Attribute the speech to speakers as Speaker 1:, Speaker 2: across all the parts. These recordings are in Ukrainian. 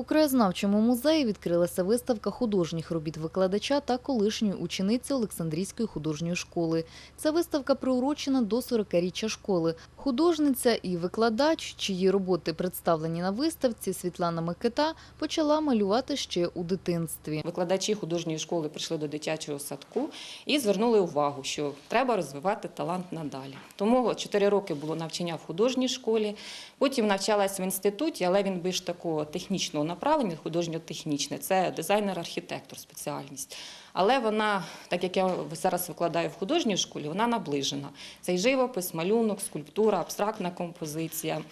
Speaker 1: У краєзнавчому музеї відкрилася виставка художніх робіт викладача та колишньої учениці Олександрійської художньої школи. Ця виставка приурочена до 40-річчя школи. Художниця і викладач, чиї роботи представлені на виставці, Світлана Микита, почала малювати ще у дитинстві.
Speaker 2: Викладачі художньої школи прийшли до дитячого садку і звернули увагу, що треба розвивати талант надалі. Тому 4 роки було навчання в художній школі. Потім навчалась в інституті, але він більш такого технічного направлення, художньо-технічне. Це дизайнер-архітектор спеціальність. Але вона, так як я зараз викладаю в художній школі, вона наближена. Це і живопис, малюнок, скульптура, абстрактна композиція.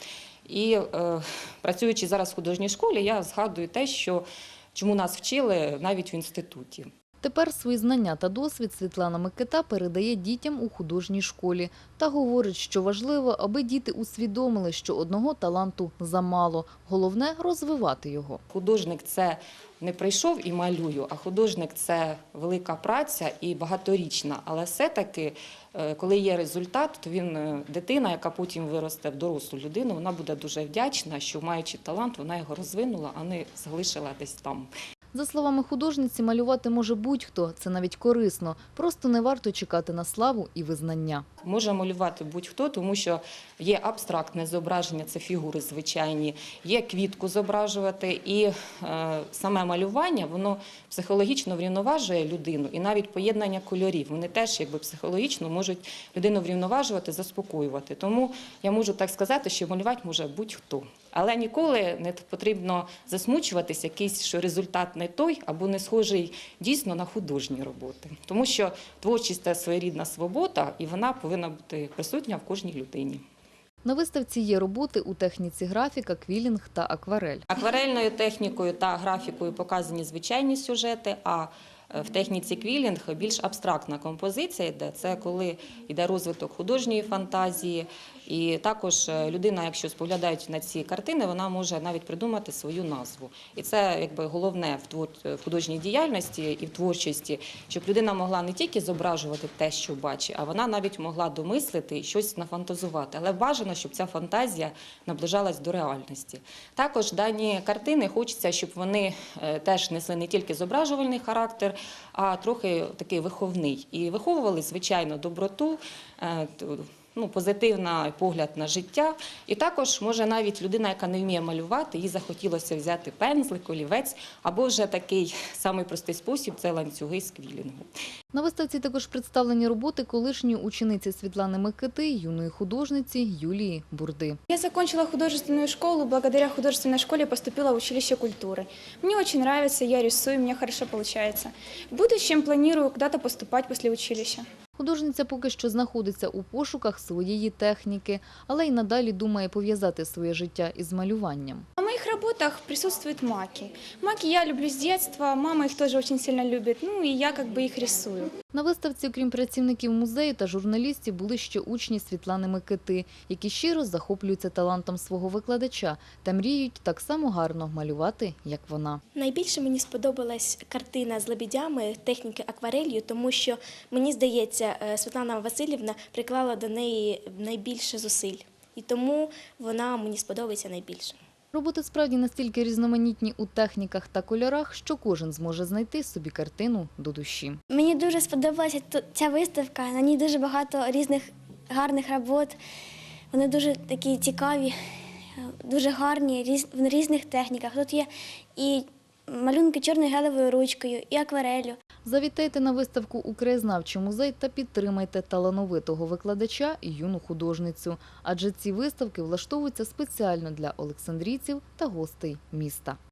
Speaker 2: І е, працюючи зараз в художній школі, я згадую те, що чому нас вчили навіть в інституті.
Speaker 1: Тепер свої знання та досвід Світлана Микита передає дітям у художній школі та говорить, що важливо, аби діти усвідомили, що одного таланту замало. Головне розвивати його.
Speaker 2: Художник це не прийшов і малюю, а художник це велика праця і багаторічна. Але все-таки, е, коли є результат, то він е, дитина, яка потім виросте в дорослу людину, вона буде дуже вдячна, що маючи талант, вона його розвинула, а не залишила десь там.
Speaker 1: За словами художниці, малювати може будь-хто, це навіть корисно. Просто не варто чекати на славу і визнання.
Speaker 2: Може малювати будь-хто, тому що є абстрактне зображення, це фігури звичайні, є квітку зображувати, і е, саме малювання воно психологічно врівноважує людину, і навіть поєднання кольорів. Вони теж якби психологічно можуть людину врівноважувати, заспокоювати. Тому я можу так сказати, що малювати може будь-хто. Але ніколи не потрібно засмучуватись, якийсь що результат не той або не схожий дійсно на художні роботи. Тому що творчість це своєрідна свобода, і вона повинна бути присутня в кожній людині.
Speaker 1: На виставці є роботи у техніці графіка, квілінг та акварель.
Speaker 2: Акварельною технікою та графікою показані звичайні сюжети. А е, в техніці квілінг більш абстрактна композиція йде. Це коли йде розвиток художньої фантазії. І також е, людина, якщо споглядають на ці картини, вона може навіть придумати свою назву. І це якби головне в твор- в художній діяльності і в творчості, щоб людина могла не тільки зображувати те, що бачить, а вона навіть могла домислити і щось нафантазувати. Але бажано, щоб ця фантазія наближалась до реальності. Також дані картини хочеться, щоб вони е, теж несли не тільки зображувальний характер, а трохи такий виховний. І виховували, звичайно, доброту. Ну, позитивний погляд на життя, і також може навіть людина, яка не вміє малювати, їй захотілося взяти пензлик, олівець, або вже такий самий простий спосіб це ланцюги з квілінгу.
Speaker 1: На виставці також представлені роботи колишньої учениці Світлани Микити, юної художниці Юлії Бурди.
Speaker 3: Я закончила художественную школу, благодаря художественной школе поступила в училище культуры. Мне очень нравится, я рисую, мне хорошо получается. В будущем планирую куда-то поступать после училища.
Speaker 1: Художниця поки що знаходиться у пошуках своєї техніки, але й надалі думає пов'язати своє життя із малюванням.
Speaker 3: В моих работах присутствуют маки. Маки я люблю с детства, мама их тоже очень сильно любит, ну и я как бы их рисую.
Speaker 1: На виставці, окрім працівників музею та журналістів, були ще учні Світлани Микити, які щиро захоплюються талантом свого викладача та мріють так само гарно малювати, як вона.
Speaker 4: Найбільше мені сподобалась картина з лебідями техніки акварелью, тому що мені здається, е, Світлана Васильівна приклала до неї найбільше зусиль, і тому вона мені сподобається найбільше.
Speaker 1: Роботи справді настільки різноманітні у техніках та кольорах, що кожен зможе знайти собі картину до душі.
Speaker 5: Мені дуже сподобалася ця виставка. На ній дуже багато різних гарних робот. Вони дуже такі цікаві, дуже гарні, різ- в різних техніках. Тут є і малюнки чорною гелевою ручкою, і акварелю.
Speaker 1: Завітайте на виставку у краєзнавчий музей та підтримайте талановитого викладача і юну художницю, адже ці виставки влаштовуються спеціально для олександрійців та гостей міста.